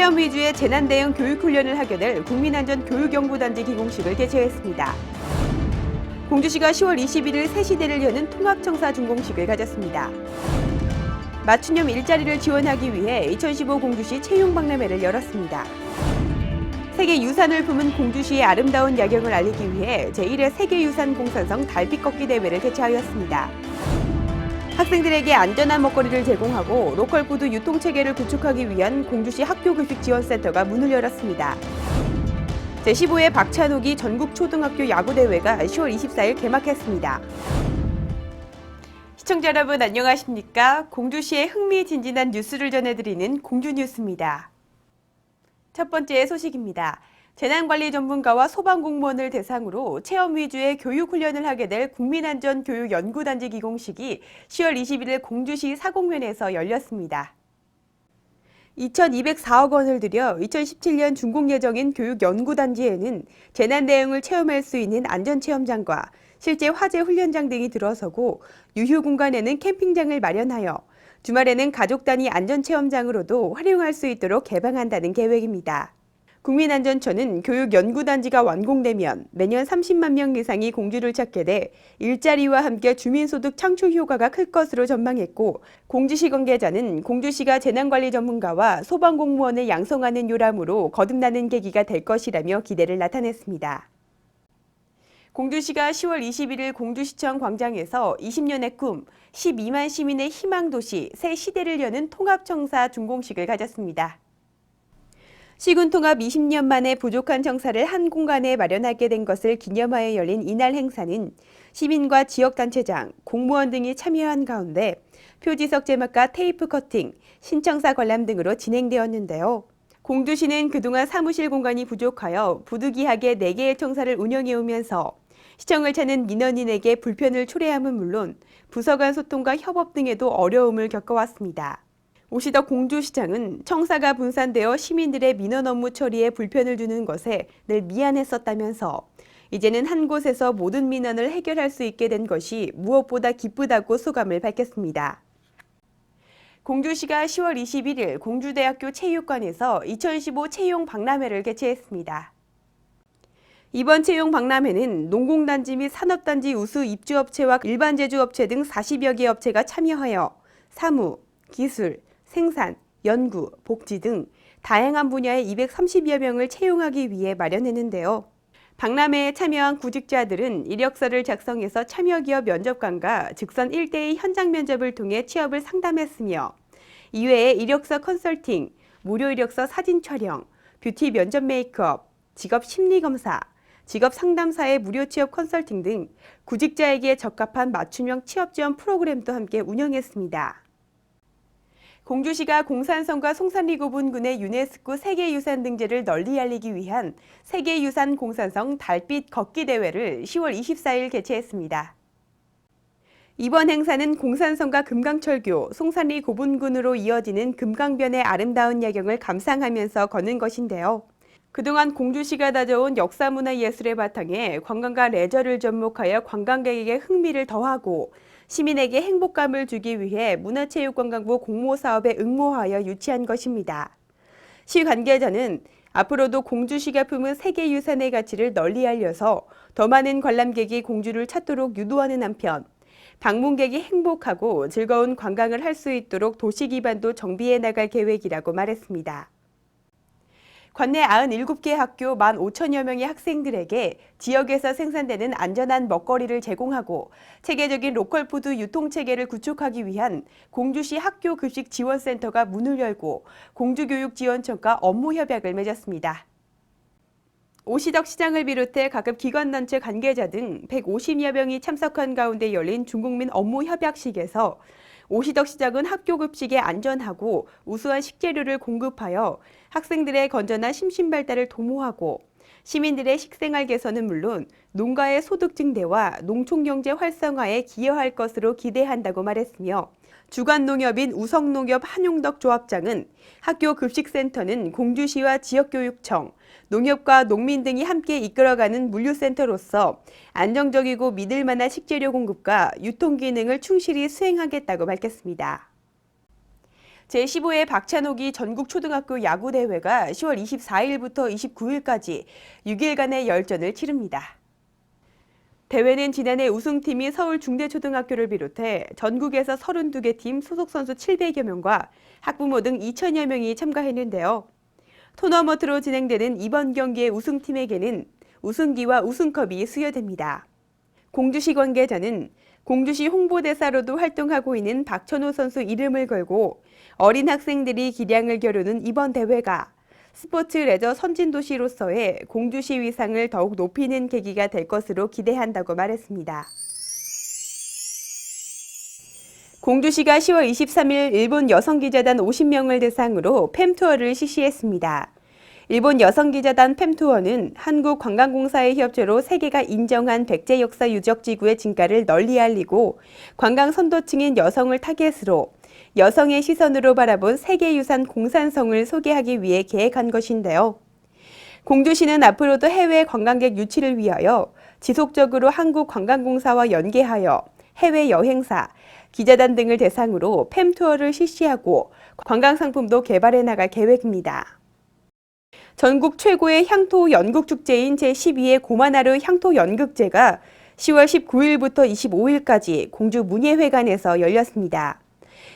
체험 위주의 재난 대응 교육 훈련을 하게 될 국민안전교육연구단지 기공식을 개최했습니다. 공주시가 10월 21일 새 시대를 여는 통합청사 준공식을 가졌습니다. 맞춤형 일자리를 지원하기 위해 2015 공주시 채용박람회를 열었습니다. 세계 유산을 품은 공주시의 아름다운 야경을 알리기 위해 제1회 세계유산 공산성 달빛 걷기 대회를 개최하였습니다. 학생들에게 안전한 먹거리를 제공하고 로컬 푸드 유통 체계를 구축하기 위한 공주시 학교 급식 지원 센터가 문을 열었습니다. 제15회 박찬욱이 전국 초등학교 야구 대회가 10월 24일 개막했습니다. 시청자 여러분 안녕하십니까? 공주시의 흥미진진한 뉴스를 전해드리는 공주뉴스입니다. 첫 번째 소식입니다. 재난관리 전문가와 소방공무원을 대상으로 체험 위주의 교육 훈련을 하게 될 국민안전교육연구단지 기공식이 10월 21일 공주시 사공면에서 열렸습니다. 2,204억 원을 들여 2017년 준공 예정인 교육연구단지에는 재난 대응을 체험할 수 있는 안전체험장과 실제 화재 훈련장 등이 들어서고 유휴 공간에는 캠핑장을 마련하여 주말에는 가족 단위 안전체험장으로도 활용할 수 있도록 개방한다는 계획입니다. 국민안전처는 교육연구단지가 완공되면 매년 30만 명 이상이 공주를 찾게 돼 일자리와 함께 주민소득 창출 효과가 클 것으로 전망했고 공주시 관계자는 공주시가 재난관리 전문가와 소방공무원을 양성하는 요람으로 거듭나는 계기가 될 것이라며 기대를 나타냈습니다. 공주시가 10월 21일 공주시청 광장에서 20년의 꿈, 12만 시민의 희망도시 새 시대를 여는 통합청사 준공식을 가졌습니다. 시군 통합 20년 만에 부족한 청사를 한 공간에 마련하게 된 것을 기념하여 열린 이날 행사는 시민과 지역단체장, 공무원 등이 참여한 가운데 표지석 제막과 테이프 커팅, 신청사 관람 등으로 진행되었는데요. 공주시는 그동안 사무실 공간이 부족하여 부득이하게 4개의 청사를 운영해 오면서 시청을 찾는 민원인에게 불편을 초래함은 물론 부서 간 소통과 협업 등에도 어려움을 겪어왔습니다. 오시덕 공주시장은 청사가 분산되어 시민들의 민원 업무 처리에 불편을 주는 것에 늘 미안했었다면서 이제는 한 곳에서 모든 민원을 해결할 수 있게 된 것이 무엇보다 기쁘다고 소감을 밝혔습니다. 공주시가 10월 21일 공주대학교 체육관에서 2015 채용 박람회를 개최했습니다. 이번 채용 박람회는 농공단지 및 산업단지 우수 입주업체와 일반 제조업체 등 40여 개 업체가 참여하여 사무, 기술, 생산, 연구, 복지 등 다양한 분야의 230여 명을 채용하기 위해 마련했는데요. 박람회에 참여한 구직자들은 이력서를 작성해서 참여기업 면접관과 직선 1대2 현장 면접을 통해 취업을 상담했으며 이외에 이력서 컨설팅, 무료 이력서 사진 촬영, 뷰티 면접 메이크업, 직업 심리 검사, 직업 상담사의 무료 취업 컨설팅 등 구직자에게 적합한 맞춤형 취업 지원 프로그램도 함께 운영했습니다. 공주시가 공산성과 송산리고 분군의 유네스코 세계유산 등재를 널리 알리기 위한 세계유산 공산성 달빛 걷기 대회를 10월 24일 개최했습니다. 이번 행사는 공산성과 금강철교, 송산리 고분군으로 이어지는 금강변의 아름다운 야경을 감상하면서 걷는 것인데요. 그동안 공주시가 다져온 역사문화 예술의 바탕에 관광과 레저를 접목하여 관광객에게 흥미를 더하고 시민에게 행복감을 주기 위해 문화체육관광부 공모사업에 응모하여 유치한 것입니다. 시 관계자는 앞으로도 공주시가 품은 세계유산의 가치를 널리 알려서 더 많은 관람객이 공주를 찾도록 유도하는 한편 방문객이 행복하고 즐거운 관광을 할 수 있도록 도시 기반도 정비해 나갈 계획이라고 말했습니다. 관내 97개 학교 1만 5천여 명의 학생들에게 지역에서 생산되는 안전한 먹거리를 제공하고 체계적인 로컬푸드 유통체계를 구축하기 위한 공주시 학교 급식 지원센터가 문을 열고 공주교육지원청과 업무 협약을 맺었습니다. 오시덕 시장을 비롯해 각급 기관단체 관계자 등 150여 명이 참석한 가운데 열린 중국민 업무 협약식에서 오시덕 시장은 학교 급식에 안전하고 우수한 식재료를 공급하여 학생들의 건전한 심신 발달을 도모하고 시민들의 식생활 개선은 물론 농가의 소득 증대와 농촌 경제 활성화에 기여할 것으로 기대한다고 말했으며 주간농협인 우성농협 한용덕 조합장은 학교 급식센터는 공주시와 지역교육청, 농협과 농민 등이 함께 이끌어가는 물류센터로서 안정적이고 믿을 만한 식재료 공급과 유통 기능을 충실히 수행하겠다고 밝혔습니다. 제15회 박찬옥이 전국초등학교 야구대회가 10월 24일부터 29일까지 6일간의 열전을 치릅니다. 대회는 지난해 우승팀이 서울중대초등학교를 비롯해 전국에서 32개 팀 소속 선수 700여 명과 학부모 등 2천여 명이 참가했는데요. 토너먼트로 진행되는 이번 경기의 우승팀에게는 우승기와 우승컵이 수여됩니다. 공주시 관계자는 공주시 홍보대사로도 활동하고 있는 박천호 선수 이름을 걸고 어린 학생들이 기량을 겨루는 이번 대회가 스포츠 레저 선진도시로서의 공주시 위상을 더욱 높이는 계기가 될 것으로 기대한다고 말했습니다. 공주시가 10월 23일 일본 여성기자단 50명을 대상으로 팸투어를 실시했습니다. 일본 여성기자단 팸투어는 한국관광공사의 협조로 세계가 인정한 백제 역사 유적 지구의 진가를 널리 알리고 관광 선도층인 여성을 타겟으로 여성의 시선으로 바라본 세계유산 공산성을 소개하기 위해 계획한 것인데요. 공주시는 앞으로도 해외 관광객 유치를 위하여 지속적으로 한국관광공사와 연계하여 해외 여행사, 기자단 등을 대상으로 팸 투어를 실시하고 관광 상품도 개발해 나갈 계획입니다. 전국 최고의 향토 연극 축제인 제12회 고만하루 향토 연극제가 10월 19일부터 25일까지 공주 문예회관에서 열렸습니다.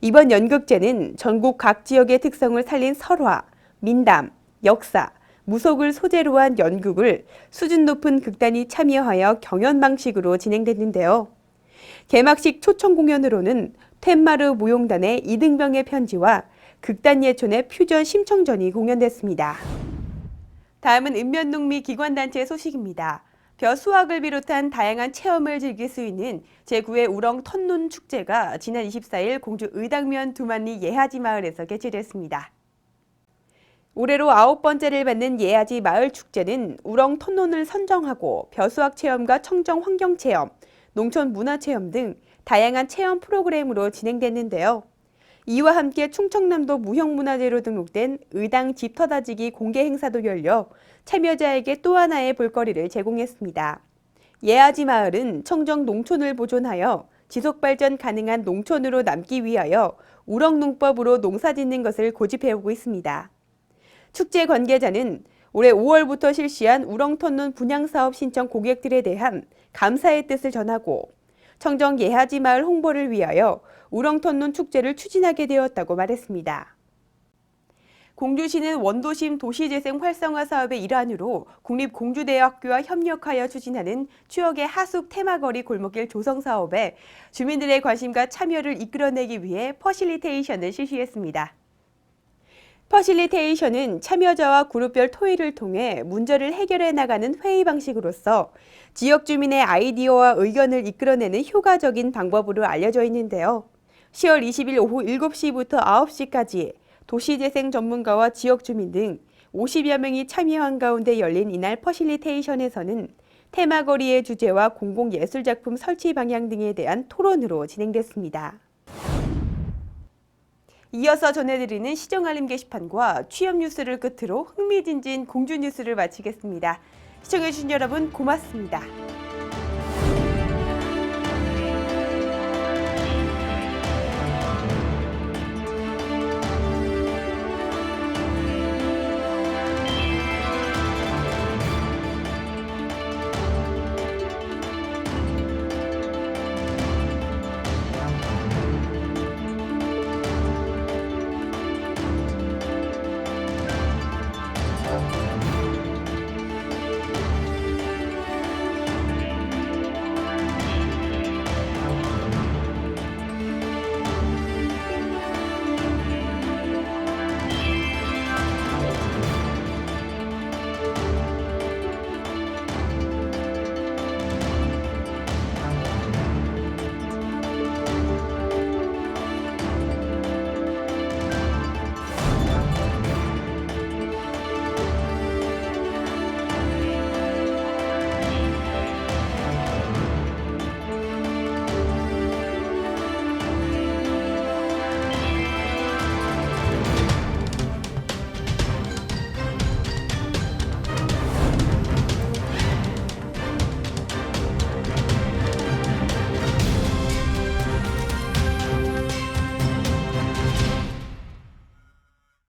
이번 연극제는 전국 각 지역의 특성을 살린 설화, 민담, 역사, 무속을 소재로 한 연극을 수준 높은 극단이 참여하여 경연 방식으로 진행됐는데요. 개막식 초청 공연으로는 텐마르 무용단의 이등병의 편지와 극단 예촌의 퓨전 심청전이 공연됐습니다. 다음은 읍면농미 기관단체 소식입니다. 벼수학을 비롯한 다양한 체험을 즐길 수 있는 제9회 우렁 턴논 축제가 지난 24일 공주 의당면 두만리 예하지 마을에서 개최됐습니다. 올해로 아홉 번째를 받는 예하지 마을 축제는 우렁 턴논을 선정하고 벼수학 체험과 청정 환경 체험, 농촌 문화 체험 등 다양한 체험 프로그램으로 진행됐는데요. 이와 함께 충청남도 무형문화재로 등록된 의당 집 터다지기 공개 행사도 열려 참여자에게 또 하나의 볼거리를 제공했습니다. 예아지 마을은 청정 농촌을 보존하여 지속 발전 가능한 농촌으로 남기 위하여 우렁농법으로 농사 짓는 것을 고집해오고 있습니다. 축제 관계자는 올해 5월부터 실시한 우렁터논 분양사업 신청 고객들에 대한 감사의 뜻을 전하고 청정 예하지 마을 홍보를 위하여 우렁터논 축제를 추진하게 되었다고 말했습니다. 공주시는 원도심 도시재생 활성화 사업의 일환으로 국립공주대학교와 협력하여 추진하는 추억의 하숙 테마거리 골목길 조성 사업에 주민들의 관심과 참여를 이끌어내기 위해 퍼실리테이션을 실시했습니다. 퍼실리테이션은 참여자와 그룹별 토의를 통해 문제를 해결해 나가는 회의 방식으로서 지역 주민의 아이디어와 의견을 이끌어내는 효과적인 방법으로 알려져 있는데요. 10월 20일 오후 7시부터 9시까지 도시재생 전문가와 지역 주민 등 50여 명이 참여한 가운데 열린 이날 퍼실리테이션에서는 테마거리의 주제와 공공예술작품 설치 방향 등에 대한 토론으로 진행됐습니다. 이어서 전해드리는 시정알림 게시판과 취업 뉴스를 끝으로 흥미진진 공주 뉴스를 마치겠습니다. 시청해주신 여러분 고맙습니다.